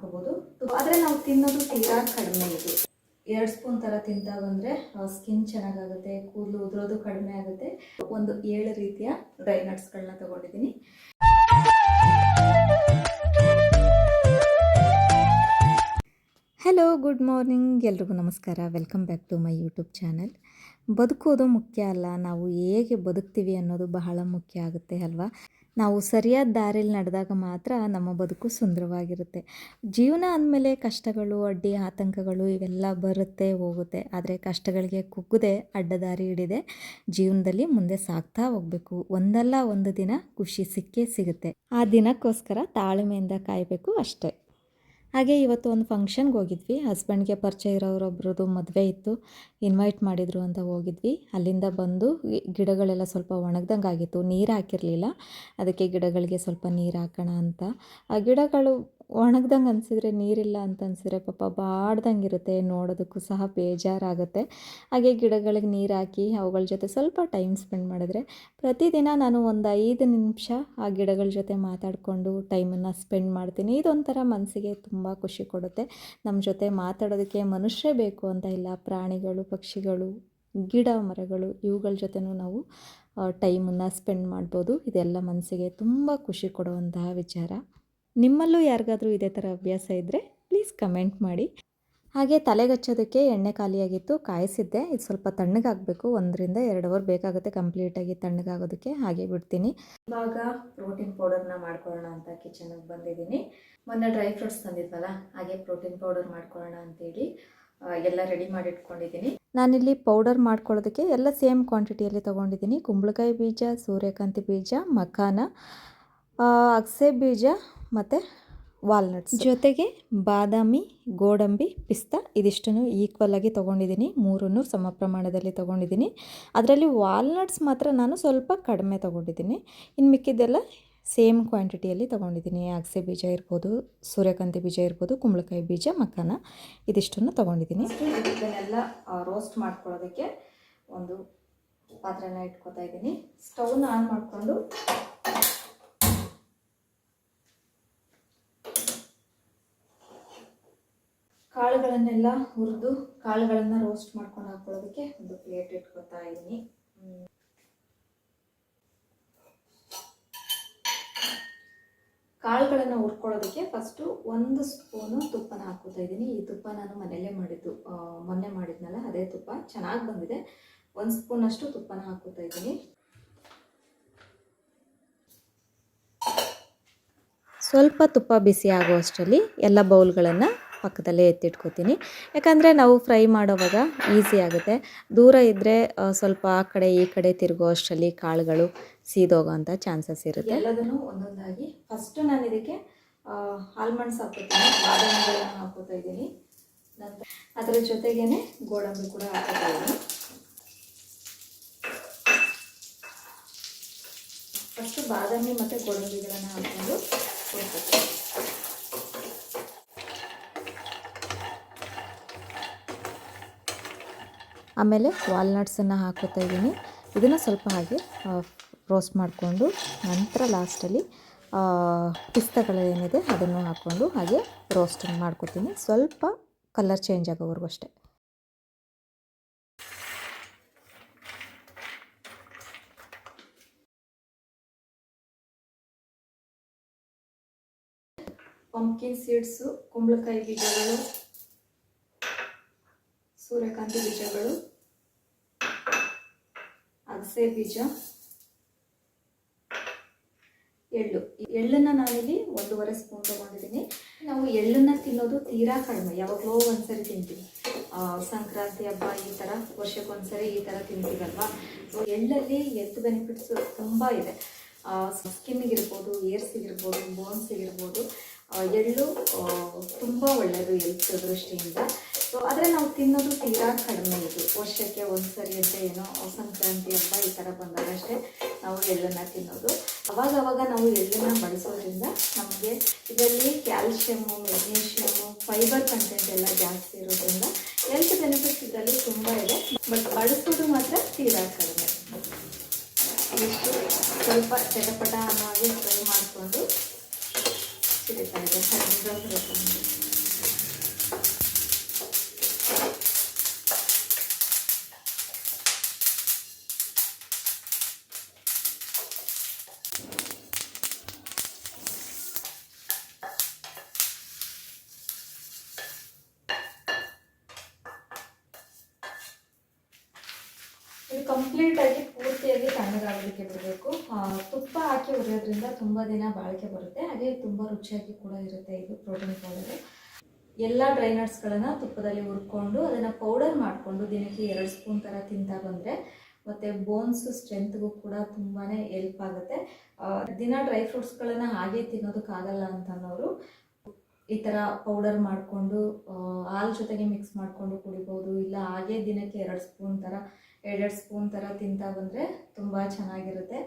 ಮಾಡ್ಕೋಬೋದು. ಆದರೆ ನಾವು ತಿನ್ನೋದು ತೀರಾ ಕಡಿಮೆ ಇದು. ಎರಡು ಸ್ಪೂನ್ ಥರ ಬಂದರೆ ಸ್ಕಿನ್ ಚೆನ್ನಾಗಾಗುತ್ತೆ, ಕೂದಲು ಉದುರೋದು ಕಡಿಮೆ ಆಗುತ್ತೆ. ಒಂದು ಏಳು ರೀತಿಯ ಡ್ರೈ ನಟ್ಸ್ಗಳನ್ನ ತಗೊಂಡಿದ್ದೀನಿ. ಹಲೋ ಗುಡ್ ಮಾರ್ನಿಂಗ್ ಎಲ್ರಿಗೂ ನಮಸ್ಕಾರ. Welcome back to my YouTube channel ಬದುಕೋದು ಮುಖ್ಯ ಅಲ್ಲ. ನಾವು ಹೇಗೆ ಬದುಕ್ತೀವಿ ಅನ್ನೋದು ಬಹಳ ಮುಖ್ಯ ಆಗುತ್ತೆ ಅಲ್ವಾ? ನಾವು ಸರಿಯಾದ ದಾರಿಯಲ್ಲಿ ನಡೆದಾಗ ಮಾತ್ರ ನಮ್ಮ ಬದುಕು ಸುಂದರವಾಗಿರುತ್ತೆ. ಜೀವನ ಅಂದಮೇಲೆ ಕಷ್ಟಗಳು, ಅಡ್ಡಿ ಆತಂಕಗಳು ಇವೆಲ್ಲ ಬರುತ್ತೆ, ಹೋಗುತ್ತೆ. ಆದರೆ ಕಷ್ಟಗಳಿಗೆ ಕುಗ್ಗದೆ ಅಡ್ಡದಾರಿ ಹಿಡಿದೆ, ಜೀವನದಲ್ಲಿ ಮುಂದೆ ಸಾಗ್ತಾ ಹೋಗಬೇಕು. ಒಂದಲ್ಲ ಒಂದು ದಿನ ಖುಷಿ ಸಿಕ್ಕೇ ಸಿಗುತ್ತೆ. ಆ ದಿನಕ್ಕೋಸ್ಕರ ತಾಳ್ಮೆಯಿಂದ ಕಾಯಬೇಕು ಅಷ್ಟೇ. ಹಾಗೆ ಇವತ್ತು ಒಂದು ಫಂಕ್ಷನ್ಗೆ ಹೋಗಿದ್ವಿ. ಹಸ್ಬೆಂಡ್ಗೆ ಪರಿಚಯ ಇರೋರೊಬ್ರದ್ದು ಮದುವೆ ಇತ್ತು. ಇನ್ವೈಟ್ ಮಾಡಿದರು ಅಂತ ಹೋಗಿದ್ವಿ. ಅಲ್ಲಿಂದ ಬಂದು ಗಿಡಗಳೆಲ್ಲ ಸ್ವಲ್ಪ ಒಣಗ್ದಂಗೆ ಆಗಿತ್ತು. ನೀರು ಹಾಕಿರಲಿಲ್ಲ. ಅದಕ್ಕೆ ಗಿಡಗಳಿಗೆ ಸ್ವಲ್ಪ ನೀರು ಹಾಕೋಣ ಅಂತ. ಆ ಗಿಡಗಳು ಒಣಗ್ದಂಗೆ ಅನಿಸಿದ್ರೆ ನೀರಿಲ್ಲ ಅಂತ ಅನಿಸಿದ್ರೆ ಪಾಪ ಬಾಡ್ದಂಗೆ ಇರುತ್ತೆ, ನೋಡೋದಕ್ಕೂ ಸಹ ಬೇಜಾರಾಗುತ್ತೆ. ಹಾಗೆ ಗಿಡಗಳಿಗೆ ನೀರು ಹಾಕಿ ಅವುಗಳ ಜೊತೆ ಸ್ವಲ್ಪ ಟೈಮ್ ಸ್ಪೆಂಡ್ ಮಾಡಿದ್ರೆ ಪ್ರತಿದಿನ ನಾನು ಒಂದು ಐದು ನಿಮಿಷ ಆ ಗಿಡಗಳ ಜೊತೆ ಮಾತಾಡಿಕೊಂಡು ಟೈಮನ್ನು ಸ್ಪೆಂಡ್ ಮಾಡ್ತೀನಿ. ಇದೊಂಥರ ಮನಸ್ಸಿಗೆ ತುಂಬ ಖುಷಿ ಕೊಡುತ್ತೆ. ನಮ್ಮ ಜೊತೆ ಮಾತಾಡೋದಕ್ಕೆ ಮನುಷ್ಯರೇ ಬೇಕು ಅಂತ ಇಲ್ಲ. ಪ್ರಾಣಿಗಳು, ಪಕ್ಷಿಗಳು, ಗಿಡ, ಮರಗಳು, ಇವುಗಳ ಜೊತೆನೂ ನಾವು ಟೈಮನ್ನು ಸ್ಪೆಂಡ್ ಮಾಡ್ಬೋದು. ಇದೆಲ್ಲ ಮನಸ್ಸಿಗೆ ತುಂಬ ಖುಷಿ ಕೊಡುವಂತಹ ವಿಚಾರ. ನಿಮ್ಮಲ್ಲೂ ಯಾರಿಗಾದರೂ ಇದೇ ಥರ ಅಭ್ಯಾಸ ಇದ್ದರೆ ಪ್ಲೀಸ್ ಕಮೆಂಟ್ ಮಾಡಿ. ಹಾಗೆ ತಲೆಗಚ್ಚೋದಕ್ಕೆ ಎಣ್ಣೆ ಖಾಲಿಯಾಗಿತ್ತು, ಕಾಯಿಸಿದ್ದೆ. ಇದು ಸ್ವಲ್ಪ ತಣ್ಣಗಾಗಬೇಕು. ಒಂದರಿಂದ ಎರಡು ಅವರ್ ಬೇಕಾಗುತ್ತೆ ಕಂಪ್ಲೀಟಾಗಿ ತಣ್ಣಗಾಗೋದಕ್ಕೆ. ಹಾಗೆ ಬಿಡ್ತೀನಿ. ಇವಾಗ ಪ್ರೋಟೀನ್ ಪೌಡರ್ನ ಮಾಡ್ಕೊಳ್ಳೋಣ ಅಂತ ಕಿಚನ್ಗೆ ಬಂದಿದ್ದೀನಿ. ಮೊನ್ನೆ ಡ್ರೈ ಫ್ರೂಟ್ಸ್ ತಂದಿದ್ವಲ್ಲ, ಹಾಗೆ ಪ್ರೋಟೀನ್ ಪೌಡರ್ ಮಾಡ್ಕೊಳ್ಳೋಣ ಅಂತೇಳಿ ಎಲ್ಲ ರೆಡಿ ಮಾಡಿ ಇಟ್ಕೊಂಡಿದ್ದೀನಿ ನಾನಿಲ್ಲಿ ಪೌಡರ್ ಮಾಡ್ಕೊಳ್ಳೋದಕ್ಕೆ ಎಲ್ಲ ಸೇಮ್ ಕ್ವಾಂಟಿಟಿಯಲ್ಲಿ ತೊಗೊಂಡಿದ್ದೀನಿ. ಕುಂಬಳಕಾಯಿ ಬೀಜ, ಸೂರ್ಯಕಾಂತಿ ಬೀಜ, ಮಖಾನ ಅಗಸೆ ಬೀಜ ಮತ್ತು ವಾಲ್ನಟ್ಸ್ ಜೊತೆಗೆ ಬಾದಾಮಿ ಗೋಡಂಬಿ ಪಿಸ್ತಾ ಇದಿಷ್ಟನ್ನು ಈಕ್ವಲ್ ಆಗಿ ತೊಗೊಂಡಿದ್ದೀನಿ. ಮೂರನ್ನು ಸಮ ಪ್ರಮಾಣದಲ್ಲಿ ತೊಗೊಂಡಿದ್ದೀನಿ. ಅದರಲ್ಲಿ ವಾಲ್ನಟ್ಸ್ ಮಾತ್ರ ನಾನು ಸ್ವಲ್ಪ ಕಡಿಮೆ ತೊಗೊಂಡಿದ್ದೀನಿ. ಇನ್ನು ಮಿಕ್ಕಿದ್ದೆಲ್ಲ ಸೇಮ್ ಕ್ವಾಂಟಿಟಿಯಲ್ಲಿ ತೊಗೊಂಡಿದ್ದೀನಿ. ಅಗಸೆ ಬೀಜ ಇರ್ಬೋದು ಸೂರ್ಯಕಾಂತಿ ಬೀಜ ಇರ್ಬೋದು ಕುಂಬಳಕಾಯಿ ಬೀಜ ಮಖಾನ ಇದಿಷ್ಟನ್ನು ತೊಗೊಂಡಿದ್ದೀನಿ. ಇದನ್ನೆಲ್ಲ ರೋಸ್ಟ್ ಮಾಡ್ಕೊಳ್ಳೋದಕ್ಕೆ ಒಂದು ಪಾತ್ರೆನ ಇಟ್ಕೊತಾ ಇದ್ದೀನಿ. ಸ್ಟವ್ನ ಆನ್ ಮಾಡಿಕೊಂಡು ಕಾಳುಗಳನ್ನೆಲ್ಲ ಹುರಿದು ಕಾಳುಗಳನ್ನು ರೋಸ್ಟ್ ಮಾಡ್ಕೊಂಡು ಹಾಕೊಳ್ಳೋದಕ್ಕೆ ಒಂದು ಪ್ಲೇಟ್ ಇಟ್ಕೊತಾ ಇದ್ದೀನಿ. ಕಾಳುಗಳನ್ನು ಹುರ್ಕೊಳ್ಳೋದಕ್ಕೆ ಫಸ್ಟು ಒಂದು ಸ್ಪೂನು ತುಪ್ಪನ ಹಾಕೋತಾ ಇದ್ದೀನಿ. ಈ ತುಪ್ಪ ನಾನು ಮನೆಯಲ್ಲೇ ಮಾಡಿದ್ದು ಮೊನ್ನೆ ಮಾಡಿದ್ನಲ್ಲ, ಅದೇ ತುಪ್ಪ. ಚೆನ್ನಾಗಿ ಬಂದಿದೆ. ಒಂದು ಸ್ಪೂನಷ್ಟು ತುಪ್ಪನ ಹಾಕೋತಾ ಇದ್ದೀನಿ. ಸ್ವಲ್ಪ ತುಪ್ಪ ಬಿಸಿ ಆಗುವಷ್ಟರಲ್ಲಿ ಎಲ್ಲ ಬೌಲ್ಗಳನ್ನು ಪಕ್ಕದಲ್ಲೇ ಎತ್ತಿಟ್ಕೋತೀನಿ. ಯಾಕಂದರೆ ನಾವು ಫ್ರೈ ಮಾಡೋವಾಗ ಈಸಿ ಆಗುತ್ತೆ. ದೂರ ಇದ್ದರೆ ಸ್ವಲ್ಪ ಆ ಕಡೆ ಈ ಕಡೆ ತಿರುಗೋ ಅಷ್ಟರಲ್ಲಿ ಕಾಳುಗಳು ಸೀದೋಗೋ ಅಂಥ ಚಾನ್ಸಸ್ ಇರುತ್ತೆ. ಎಲ್ಲದನ್ನು ಒಂದೊಂದಾಗಿ ಫಸ್ಟು ನಾನು ಇದಕ್ಕೆ ಆಲ್ಮಂಡ್ಸ್ ಹಾಕೋತೀನಿ ಬಾದಾಮಿಗಳನ್ನು ಹಾಕೋತಾ ಇದ್ದೀನಿ. ಅದರ ಜೊತೆಗೇನೆ ಗೋಡಂಬಿ ಕೂಡ ಹಾಕೋತಾ ಇದ್ದೀನಿ. ಫಸ್ಟು ಬಾದಾಮಿ ಮತ್ತು ಗೋಡಂಬಿಗಳನ್ನು ಹಾಕೊಂಡು ಹುರ್ಕೋತೀನಿ. ಆಮೇಲೆ ವಾಲ್ನಟ್ಸನ್ನು ಹಾಕೋತಾ ಇದ್ದೀನಿ. ಇದನ್ನು ಸ್ವಲ್ಪ ಹಾಗೆ ರೋಸ್ಟ್ ಮಾಡಿಕೊಂಡು ನಂತರ ಲಾಸ್ಟಲ್ಲಿ ಪಿಸ್ತಗಳೇನಿದೆ ಅದನ್ನು ಹಾಕ್ಕೊಂಡು ಹಾಗೆ ರೋಸ್ಟ್ ಮಾಡ್ಕೊತೀನಿ. ಸ್ವಲ್ಪ ಕಲರ್ ಚೇಂಜ್ ಆಗೋವರೆಗೂ ಅಷ್ಟೇ. ಪಂಪ್ಕಿನ್ ಸೀಡ್ಸು ಕುಂಬಳಕಾಯಿ ಬೀಜಗಳು ಸೂರ್ಯಕಾಂತಿ ಬೀಜಗಳು. ಅಗಸೆ ಬೀಜ. ಎಳ್ಳು. ಎಳ್ಳನ್ನ ನಾನಿಲ್ಲಿ ಒಂದೂವರೆ ಸ್ಪೂನ್ ತಗೊಂಡಿದ್ದೀನಿ. ನಾವು ಎಳ್ಳನ್ನ ತಿನ್ನೋದು ತೀರಾ ಕಡಿಮೆ. ಯಾವಾಗಲೋ ಒಂದ್ಸರಿ ತಿಂತೀವಿ. ಸಂಕ್ರಾಂತಿ ಹಬ್ಬ ಈ ಥರ ವರ್ಷಕ್ಕೊಂದ್ಸರಿ ಈ ಥರ ತಿಂತೀವಲ್ವಾ? ಸೊ ಎಳ್ಳಲ್ಲಿ ಹೆಲ್ತ್ ಬೆನಿಫಿಟ್ಸು ತುಂಬ ಇದೆ. ಸ್ಕಿನ್ನಿಗಿರ್ಬೋದು ಏರ್ಸಿಗಿರ್ಬೋದು ಬೋನ್ಸಿಗಿರ್ಬೋದು ಎಳ್ಳು ತುಂಬ ಒಳ್ಳೆಯದು ಎಲ್ತ್ ದೃಷ್ಟಿಯಿಂದ. ಸೊ ಆದರೆ ನಾವು ತಿನ್ನೋದು ತೀರಾ ಕಡಿಮೆ ಇದು. ವರ್ಷಕ್ಕೆ ಒಂದು ಸರಿ ಅಂತ ಏನೋ ಸಂಕ್ರಾಂತಿ ಹಬ್ಬ ಈ ಥರ ಬಂದಾಗಷ್ಟೇ ನಾವು ಎಳ್ಳನ್ನು ತಿನ್ನೋದು. ಅವಾಗ ಅವಾಗ ನಾವು ಎಳ್ಳನ್ನು ಬಳಸೋದ್ರಿಂದ ನಮಗೆ ಇದರಲ್ಲಿ ಕ್ಯಾಲ್ಶಿಯಮು ಮೆಗ್ನೀಷಿಯಮು ಫೈಬರ್ ಕಂಟೆಂಟ್ ಎಲ್ಲ ಜಾಸ್ತಿ ಇರೋದ್ರಿಂದ ಹೆಲ್ತ್ ಬೆನಿಫಿಟ್ಸ್ ಇದರಲ್ಲಿ ತುಂಬ ಇದೆ. ಬಟ್ ಬಳಸೋದು ಮಾತ್ರ ತೀರಾ ಕಡಿಮೆ. ಇಷ್ಟು ಸ್ವಲ್ಪ ಚಟಪಟ ಅನ್ನೋ ಹಾಗೆ ಫ್ರೈ ಮಾಡಿಕೊಂಡು ಸಿಗುತ್ತಾ ಚೆನ್ನಾಗಿದೆ ರಿಸಲ್ಟ್ ಬೇಕು ನಮಗೆ ಇದು ಕಂಪ್ಲೀಟ್ ಆಗಿ ಪೂರ್ತಿಯಾಗಿ ತಣ್ಣಗಾಗಲಿಕ್ಕೆ ಬಿಡಬೇಕು. ತುಪ್ಪ ಹಾಕಿ ಹುರಿಯೋದ್ರಿಂದ ತುಂಬ ದಿನ ಬಾಳಿಕೆ ಬರುತ್ತೆ. ಹಾಗೆ ತುಂಬ ರುಚಿಯಾಗಿ ಕೂಡ ಇರುತ್ತೆ ಇದು ಪ್ರೋಟೀನ್ ಪೌಡರ್ ಎಲ್ಲ ಡ್ರೈ ನಟ್ಸ್ಗಳನ್ನು ತುಪ್ಪದಲ್ಲಿ ಹುರ್ಕೊಂಡು ಅದನ್ನು ಪೌಡರ್ ಮಾಡಿಕೊಂಡು ದಿನಕ್ಕೆ ಎರಡು ಸ್ಪೂನ್ ಥರ ತಿಂತಾ ಬಂದರೆ ಮತ್ತು ಬೋನ್ಸ್ ಸ್ಟ್ರೆಂತ್ಗೂ ಕೂಡ ತುಂಬಾ ಹೆಲ್ಪ್ ಆಗುತ್ತೆ. ದಿನ ಡ್ರೈ ಫ್ರೂಟ್ಸ್ಗಳನ್ನು ಹಾಗೆ ತಿನ್ನೋದಕ್ಕಾಗಲ್ಲ ಅಂತ ಅನ್ನೋರು ಈ ಥರ ಪೌಡರ್ ಮಾಡಿಕೊಂಡು ಹಾಲು ಜೊತೆಗೆ ಮಿಕ್ಸ್ ಮಾಡಿಕೊಂಡು ಕುಡಿಬೋದು. ಇಲ್ಲ ಹಾಗೆ ದಿನಕ್ಕೆ ಎರಡು ಸ್ಪೂನ್ ಥರ ಎರಡೆರಡು ಸ್ಪೂನ್ ಥರ ತಿಂತಾ ಬಂದರೆ ತುಂಬ ಚೆನ್ನಾಗಿರುತ್ತೆ.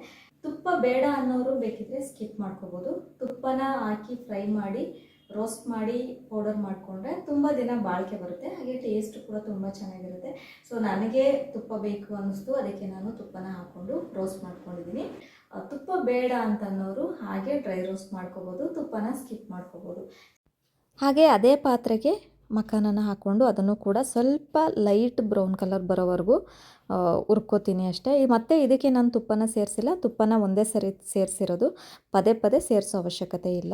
ತುಪ್ಪ ಬೇಡ ಅನ್ನೋರು ಬೇಕಿದ್ರೆ ಸ್ಕಿಪ್ ಮಾಡ್ಕೋಬೋದು. ತುಪ್ಪನ ಹಾಕಿ ಫ್ರೈ ಮಾಡಿ ರೋಸ್ಟ್ ಮಾಡಿ ಪೌಡರ್ ಮಾಡಿಕೊಂಡ್ರೆ ತುಂಬ ದಿನ ಬಾಳಿಕೆ ಬರುತ್ತೆ. ಹಾಗೆ ಟೇಸ್ಟ್ ಕೂಡ ತುಂಬ ಚೆನ್ನಾಗಿರುತ್ತೆ. ಸೊ ನನಗೆ ತುಪ್ಪ ಬೇಕು ಅನ್ನಿಸ್ತು. ಅದಕ್ಕೆ ನಾನು ತುಪ್ಪನ ಹಾಕ್ಕೊಂಡು ರೋಸ್ಟ್ ಮಾಡ್ಕೊಂಡಿದ್ದೀನಿ. ತುಪ್ಪ ಬೇಡ ಅಂತ ಅನ್ನೋರು ಹಾಗೆ ಡ್ರೈ ರೋಸ್ಟ್ ಮಾಡ್ಕೋಬೋದು. ತುಪ್ಪನ ಸ್ಕಿಪ್ ಮಾಡ್ಕೋಬೋದು. ಹಾಗೆ ಅದೇ ಪಾತ್ರೆಗೆ ಮಖಾನನ ಹಾಕ್ಕೊಂಡು ಅದನ್ನು ಕೂಡ ಸ್ವಲ್ಪ ಲೈಟ್ ಬ್ರೌನ್ ಕಲರ್ ಬರೋವರೆಗೂ ಹುರ್ಕೋತೀನಿ ಅಷ್ಟೇ. ಮತ್ತೆ ಇದಕ್ಕೆ ನಾನು ತುಪ್ಪನ ಸೇರಿಸಿಲ್ಲ. ತುಪ್ಪನ ಒಂದೇ ಸರಿ ಸೇರಿಸಿರೋದು. ಪದೇ ಪದೇ ಸೇರಿಸೋ ಅವಶ್ಯಕತೆ ಇಲ್ಲ.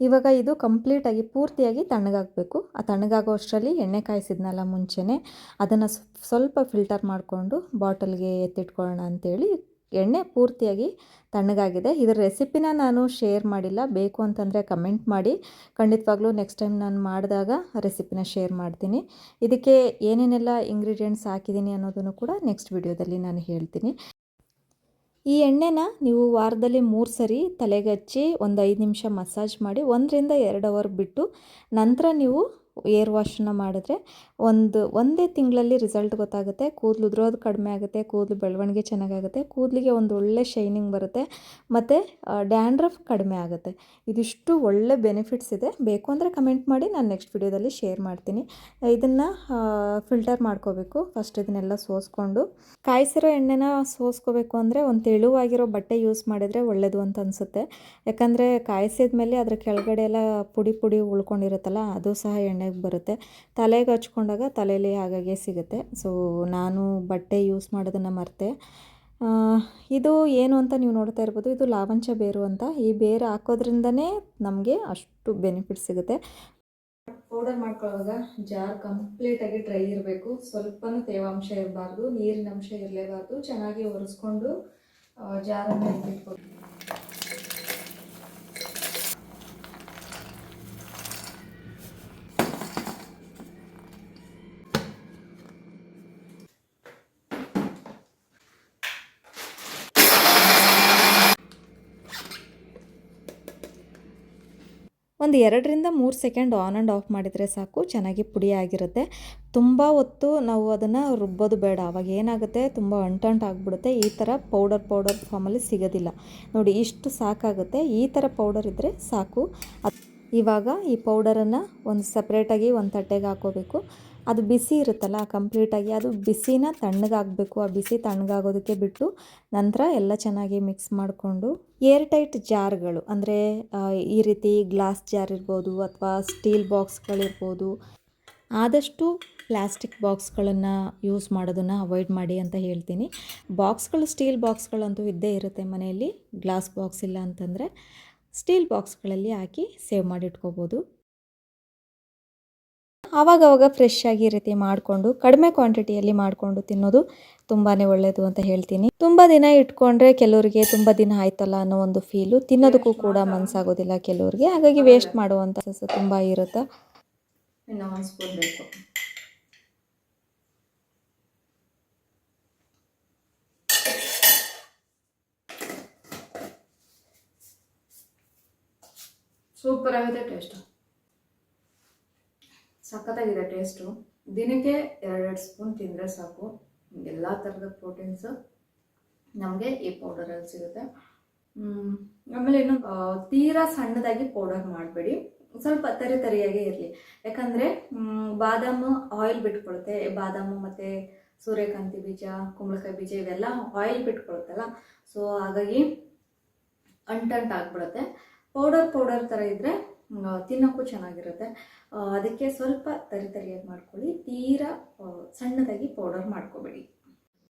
ಇವಾಗ ಇದು ಕಂಪ್ಲೀಟಾಗಿ ಪೂರ್ತಿಯಾಗಿ ತಣ್ಣಗಾಗಬೇಕು. ಆ ತಣ್ಣಗಾಗೋ ಅಷ್ಟರಲ್ಲಿ ಎಣ್ಣೆ ಕಾಯಿಸಿದ್ನಲ್ಲ ಮುಂಚೆನೇ, ಅದನ್ನು ಸ್ವಲ್ಪ ಫಿಲ್ಟರ್ ಮಾಡಿಕೊಂಡು ಬಾಟಲ್ಗೆ ಎತ್ತಿಟ್ಕೊಳ್ಳೋಣ ಅಂತೇಳಿ ಎಣ್ಣೆ ಪೂರ್ತಿಯಾಗಿ ತಣ್ಣಗಾಗಿದೆ. ಇದರ ರೆಸಿಪಿನ ನಾನು ಶೇರ್ ಮಾಡಿಲ್ಲ. ಬೇಕು ಅಂತಂದರೆ ಕಮೆಂಟ್ ಮಾಡಿ. ಖಂಡಿತವಾಗ್ಲೂ ನೆಕ್ಸ್ಟ್ ಟೈಮ್ ನಾನು ಮಾಡಿದಾಗ ರೆಸಿಪಿನ ಶೇರ್ ಮಾಡ್ತೀನಿ. ಇದಕ್ಕೆ ಏನೇನೆಲ್ಲ ಇಂಗ್ರೀಡಿಯೆಂಟ್ಸ್ ಹಾಕಿದ್ದೀನಿ ಅನ್ನೋದನ್ನು ಕೂಡ ನೆಕ್ಸ್ಟ್ ವಿಡಿಯೋದಲ್ಲಿ ನಾನು ಹೇಳ್ತೀನಿ. ಈ ಎಣ್ಣೆನ ನೀವು ವಾರದಲ್ಲಿ ಮೂರು ಸರಿ ತಲೆಗೆ ಹಚ್ಚಿ ಒಂದು ಐದು ನಿಮಿಷ ಮಸಾಜ್ ಮಾಡಿ ಒಂದರಿಂದ ಎರಡು ಅವರ್ ಬಿಟ್ಟು ನಂತರ ನೀವು ಏರ್ ವಾಶನ್ನ ಮಾಡಿದ್ರೆ ಒಂದು, ಒಂದೇ ತಿಂಗಳಲ್ಲಿ ರಿಸಲ್ಟ್ ಗೊತ್ತಾಗುತ್ತೆ. ಕೂದಲು ಉದುರೋದು ಕಡಿಮೆ ಆಗುತ್ತೆ, ಕೂದಲು ಬೆಳವಣಿಗೆ ಚೆನ್ನಾಗಾಗುತ್ತೆ, ಕೂದಲಿಗೆ ಒಂದು ಒಳ್ಳೆ ಶೈನಿಂಗ್ ಬರುತ್ತೆ, ಮತ್ತು ಡ್ಯಾಂಡ್ರಫ್ ಕಡಿಮೆ ಆಗುತ್ತೆ. ಇದಿಷ್ಟು ಒಳ್ಳೆ ಬೆನಿಫಿಟ್ಸ್ ಇದೆ. ಬೇಕು ಅಂದರೆ ಕಮೆಂಟ್ ಮಾಡಿ, ನಾನು ನೆಕ್ಸ್ಟ್ ವಿಡಿಯೋದಲ್ಲಿ ಶೇರ್ ಮಾಡ್ತೀನಿ. ಇದನ್ನು ಫಿಲ್ಟರ್ ಮಾಡ್ಕೋಬೇಕು. ಫಸ್ಟ್ ಇದನ್ನೆಲ್ಲ ಸೋಸ್ಕೊಂಡು. ಕಾಯಿಸಿರೋ ಎಣ್ಣೆನ ಸೋಸ್ಕೋಬೇಕು ಅಂದರೆ ಒಂದು ತೆಳುವಾಗಿರೋ ಬಟ್ಟೆ ಯೂಸ್ ಮಾಡಿದರೆ ಒಳ್ಳೆಯದು ಅಂತ ಅನಿಸುತ್ತೆ. ಯಾಕಂದರೆ ಕಾಯಿಸಿದ ಮೇಲೆ ಅದರ ಕೆಳಗಡೆ ಎಲ್ಲ ಪುಡಿ ಪುಡಿ ಉಳ್ಕೊಂಡಿರುತ್ತಲ್ಲ, ಅದು ಸಹ ಎಣ್ಣೆಗೆ ಬರುತ್ತೆ. ತಲೆಗೆ ಹಚ್ಕೊಂಡಾಗ ತಲೆಯಲ್ಲಿ ಹಾಗಾಗೆ ಸಿಗುತ್ತೆ. ಸೊ ನಾನು ಬಟ್ಟೆ ಯೂಸ್ ಮಾಡೋದನ್ನು ಮರೆತೆ. ಇದು ಏನು ಅಂತ ನೀವು ನೋಡ್ತಾ ಇರ್ಬೋದು. ಇದು ಲಾವಂಚ ಬೇರು ಅಂತ. ಈ ಬೇರು ಹಾಕೋದ್ರಿಂದನೇ ನಮಗೆ ಅಷ್ಟು ಬೆನಿಫಿಟ್ ಸಿಗುತ್ತೆ. ಪೌಡರ್ ಮಾಡ್ಕೊಳ್ಳುವಾಗ ಜಾರ್ ಕಂಪ್ಲೀಟಾಗಿ ಡ್ರೈ ಇರಬೇಕು. ಸ್ವಲ್ಪನೂ ತೇವಾಂಶ ಇರಬಾರ್ದು ನೀರಿನ ಅಂಶ ಇರಲೇಬಾರ್ದು. ಚೆನ್ನಾಗಿ ಒರೆಸ್ಕೊಂಡು ಜಾರನ್ನು ಇಟ್ಬಿಟ್ಕೊಡಿ ಒಂದು ಎರಡರಿಂದ ಮೂರು ಸೆಕೆಂಡ್ ಆನ್ ಆ್ಯಂಡ್ ಆಫ್ ಮಾಡಿದರೆ ಸಾಕು, ಚೆನ್ನಾಗಿ ಪುಡಿ ಆಗಿರುತ್ತೆ. ತುಂಬ ಹೊತ್ತು ನಾವು ಅದನ್ನು ರುಬ್ಬೋದು ಬೇಡ ಅವಾಗ ಏನಾಗುತ್ತೆ, ತುಂಬ ಅಂಟಂಟು ಆಗಿಬಿಡುತ್ತೆ. ಈ ಥರ ಪೌಡರ್ ಪೌಡರ್ ಫಾರ್ಮಲ್ಲಿ ಸಿಗೋದಿಲ್ಲ. ನೋಡಿ, ಇಷ್ಟು ಸಾಕಾಗುತ್ತೆ. ಈ ಥರ ಪೌಡರ್ ಇದ್ದರೆ ಸಾಕು. ಇವಾಗ ಈ ಪೌಡರನ್ನು ಒಂದು ಸಪ್ರೇಟಾಗಿ ಒಂದು ತಟ್ಟೆಗೆ ಹಾಕೋಬೇಕು. ಅದು ಬಿಸಿ ಇರುತ್ತಲ್ಲ ಕಂಪ್ಲೀಟಾಗಿ, ಅದು ಬಿಸಿನ ತಣ್ಣಗಾಗಬೇಕು. ಆ ಬಿಸಿ ತಣ್ಣಗಾಗೋದಕ್ಕೆ ಬಿಟ್ಟು ನಂತರ ಎಲ್ಲ ಚೆನ್ನಾಗಿ ಮಿಕ್ಸ್ ಮಾಡಿಕೊಂಡು ಏರ್ ಟೈಟ್ ಜಾರ್ಗಳು, ಅಂದರೆ ಈ ರೀತಿ ಗ್ಲಾಸ್ ಜಾರ್ ಇರ್ಬೋದು ಅಥವಾ ಸ್ಟೀಲ್ ಬಾಕ್ಸ್ಗಳಿರ್ಬೋದು, ಆದಷ್ಟು ಪ್ಲಾಸ್ಟಿಕ್ ಬಾಕ್ಸ್ಗಳನ್ನು ಯೂಸ್ ಮಾಡೋದನ್ನು ಅವಾಯ್ಡ್ ಮಾಡಿ ಅಂತ ಹೇಳ್ತೀನಿ. ಬಾಕ್ಸ್ಗಳು ಸ್ಟೀಲ್ ಬಾಕ್ಸ್ಗಳಂತೂ ಇದ್ದೇ ಇರುತ್ತೆ ಮನೆಯಲ್ಲಿ, ಗ್ಲಾಸ್ ಬಾಕ್ಸ್ ಇಲ್ಲ ಅಂತಂದರೆ ಸ್ಟೀಲ್ ಬಾಕ್ಸ್ಗಳಲ್ಲಿ ಹಾಕಿ ಸೇವ್ ಮಾಡಿ ಇಟ್ಕೋಬೋದು ಆವಾಗವಾಗ ಫ್ರೆಶ್ ಆಗಿ ಈ ರೀತಿ ಮಾಡಿಕೊಂಡು ಕಡಿಮೆ ಕ್ವಾಂಟಿಟಿಯಲ್ಲಿ ಮಾಡಿಕೊಂಡು ತಿನ್ನೋದು ತುಂಬಾ ಒಳ್ಳೆಯದು ಅಂತ ಹೇಳ್ತೀನಿ. ತುಂಬ ದಿನ ಇಟ್ಕೊಂಡ್ರೆ ಕೆಲವರಿಗೆ ತುಂಬ ದಿನ ಆಯ್ತಲ್ಲ ಅನ್ನೋ ಒಂದು ಫೀಲು ತಿನ್ನೋದಕ್ಕೂ ಕೂಡ ಮನಸ್ಸಾಗೋದಿಲ್ಲ ಕೆಲವರಿಗೆ. ಹಾಗಾಗಿ ವೇಸ್ಟ್ ಮಾಡುವಂಥ ತುಂಬ ಇರುತ್ತೆ. ಬೇಕು. ಸೂಪರ್ ಆಗಿದೆ ಟೇಸ್ಟು ಸಖತ್ತಾಗಿದೆ ಟೇಸ್ಟು ದಿನಕ್ಕೆ ಎರಡೆರಡು ಸ್ಪೂನ್ ತಿಂದರೆ ಸಾಕು. ಎಲ್ಲ ಥರದ ಪ್ರೋಟೀನ್ಸು ನಮಗೆ ಈ ಪೌಡರಲ್ಲಿ ಸಿಗುತ್ತೆ. ಆಮೇಲೆ ಇನ್ನು ತೀರಾ ಸಣ್ಣದಾಗಿ ಪೌಡರ್ ಮಾಡಬೇಡಿ. ಸ್ವಲ್ಪ ತರಿ ತರಿಯಾಗಿ ಇರಲಿ. ಯಾಕಂದರೆ ಬಾದಾಮು ಆಯಿಲ್ ಬಿಟ್ಕೊಳುತ್ತೆ. ಬಾದಾಮು ಮತ್ತು ಸೂರ್ಯಕಾಂತಿ ಬೀಜ, ಕುಂಬಳಕಾಯಿ ಬೀಜ ಇವೆಲ್ಲ ಆಯಿಲ್ ಬಿಟ್ಕೊಳುತ್ತಲ್ಲ. ಸೊ ಹಾಗಾಗಿ ಅಂಟಂಟ್ ಆಗ್ಬಿಡುತ್ತೆ. ಪೌಡರ್ ಪೌಡರ್ ಥರ ಇದ್ದರೆ ತಿನ್ನೋಕ್ಕೂ ಚೆನ್ನಾಗಿರುತ್ತೆ. ಅದಕ್ಕೆ ಸ್ವಲ್ಪ ತರಿ ತರಿಯಾಗಿ ಮಾಡ್ಕೊಳ್ಳಿ. ತೀರಾ ಸಣ್ಣದಾಗಿ ಪೌಡರ್ ಮಾಡ್ಕೋಬೇಡಿ.